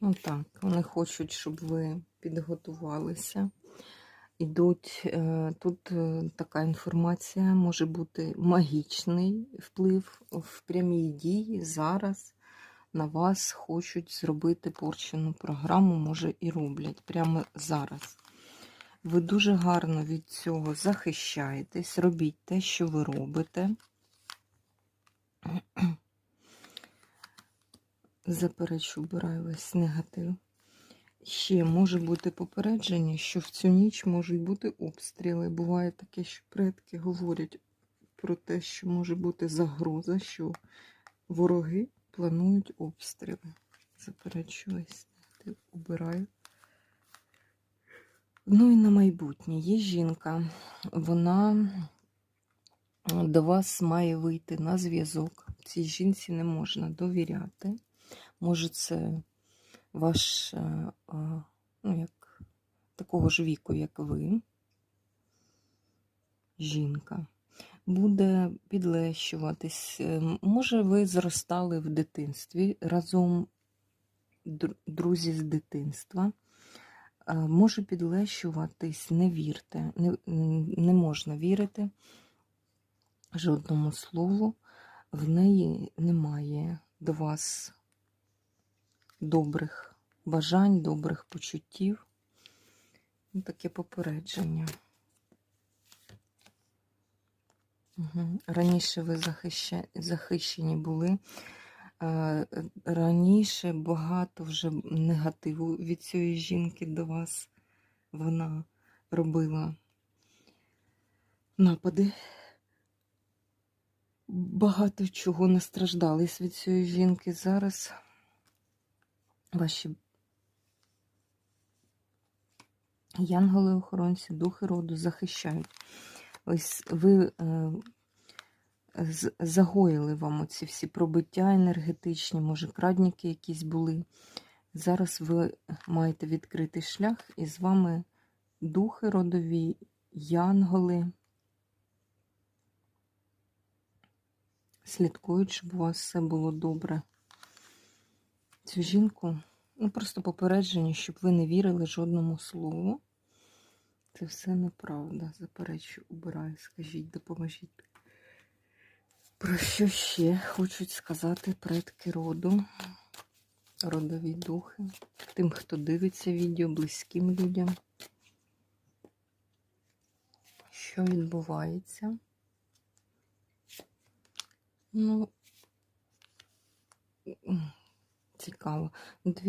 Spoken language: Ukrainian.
Ну так, вони хочуть, щоб ви підготувалися. Ідуть е, тут е, така інформація, може бути магічний вплив в прямій дії. Зараз на вас хочуть зробити порчену програму, може і роблять прямо зараз. Ви дуже гарно від цього захищаєтесь, робіть те, що ви робите. Заперечу, обираю весь негатив. Ще може бути попередження, що в цю ніч можуть бути обстріли. Буває таке, що предки говорять про те, що може бути загроза, що вороги планують обстріли. Заперечу весь негатив, обираю. Ну і на майбутнє є жінка, вона до вас має вийти на зв'язок. Цій жінці не можна довіряти. Може, це ваш е, е, ну, як, такого ж віку, як ви, жінка, буде підлещуватись. Е, Може, ви зростали в дитинстві разом друзі з дитинства. Е, Може підлещуватись, не вірте, не, не можна вірити жодному слову, в неї немає до вас добрих бажань, добрих почуттів. Ну, Таке попередження. Угу. Раніше ви захищені були. Е, Раніше багато вже негативу від цієї жінки до вас вона робила напади. Багато чого настраждались від цієї жінки. Зараз ваші янголи-охоронці, духи роду захищають. Ось ви е, загоїли вам оці всі пробиття енергетичні, може, крадніки якісь були. Зараз ви маєте відкритий шлях, і з вами духи родові, янголи. Слідкують, щоб у вас все було добре. Цю жінку, ну просто попередження, щоб ви не вірили жодному слову. Це все неправда. Заперечу, убираю, скажіть, допоможіть. Про що ще хочуть сказати предки роду, родові духи, тим, хто дивиться відео, близьким людям. Що відбувається? Ну, цікаво. Дві